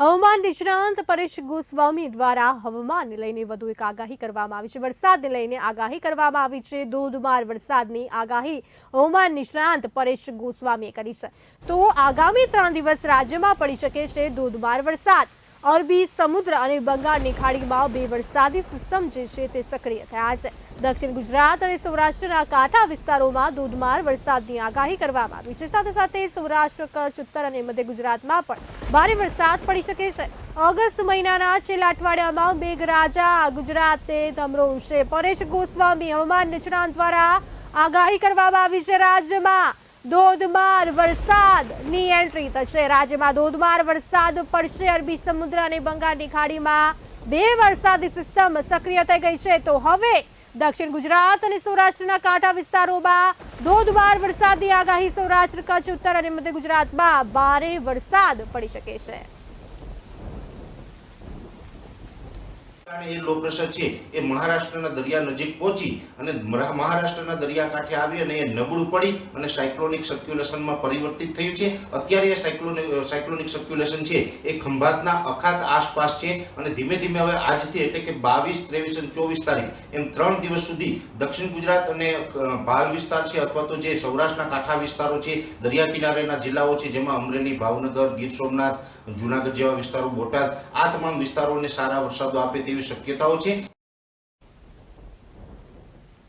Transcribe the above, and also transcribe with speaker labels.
Speaker 1: હવામાન નિષ્ણાંત પરેશ ગોસ્વામી દ્વારા હવામાનને લઈને વધુ એક આગાહી કરવામાં આવી છે. વરસાદને લઈને આગાહી કરવામાં આવી છે. ધોધમાર વરસાદની આગાહી હવામાન નિષ્ણાંત પરેશ ગોસ્વામીએ કરી છે. તો આગામી ત્રણ દિવસ રાજ્યમાં પડી શકે છે ધોધમાર વરસાદ. અરબી સમુદ્ર અને બંગાળની ખાડીમાં બે વરસાદી સિસ્ટમ જે છે તે સક્રિય થયા છે. દક્ષિણ ગુજરાત અને સૌરાષ્ટ્રના કાંઠા વિસ્તારોમાં ધોધમાર વરસાદની આગાહી કરવામાં આવી છે. સાથે સાથે સૌરાષ્ટ્ર, કચ્છ, ઉત્તર અને મધ્ય ગુજરાતમાં પણ ભારે વરસાદ પડી શકે છે. ઓગસ્ટ મહિનાના છેલ્લા અઠવાડિયામાં મેઘરાજા, ગુજરાતે ધમરોળશે પરેશ ગોસ્વામી, હવામાન નિષ્ણાંત દ્વારા આગાહી કરવામાં આવી છે રાજ્યમાં. ધોધમાર વરસાદની એન્ટ્રી થશે રાજ્યમાં ધોધમાર વરસાદ પડશે. અરબી સમુદ્ર અને બંગાળની ખાડીમાં બે વરસાદી સિસ્ટમ સક્રિય થઈ ગઈ છે. તો હવે દક્ષિણ ગુજરાત અને સૌરાષ્ટ્રના કાંઠા વિસ્તારોમાં ધોધમાર વરસાદની આગાહી. સૌરાષ્ટ્ર, કચ્છ, ઉત્તર અને મધ્ય ગુજરાતમાં ભારે વરસાદ પડી શકે છે.
Speaker 2: લો પ્રેશર છે, એ મહારાષ્ટ્રના દરિયા નજીક પહોંચી અને મહારાષ્ટ્રના મહારાષ્ટ્રના દરિયાકાંઠે આવી અને એ નબળું પડી અને સાયક્લોનિક સર્ક્યુલેશનમાં પરિવર્તિત થયું છે. અત્યારે સાયક્લોનિક સાયક્લોનિક સર્ક્યુલેશન છે, એ ખંભાતના અખાત આસપાસ છે અને ધીમે ધીમે હવે આજથી એટલે કે બાવીસ, ત્રેવીસ અને ચોવીસ તારીખ, એમ ત્રણ દિવસ સુધી દક્ષિણ ગુજરાત અને ભાલ વિસ્તાર છે અથવા તો જે સૌરાષ્ટ્રના કાંઠા વિસ્તારો છે, દરિયા કિનારેના જિલ્લાઓ છે, જેમાં અમરેલી, ભાવનગર, ગીર સોમનાથ, જુનાગઢ જેવા વિસ્તારો, બોટાદ આ તમામ વિસ્તારોને સારા વરસાદો આપે તેવી શક્યતાઓ છે.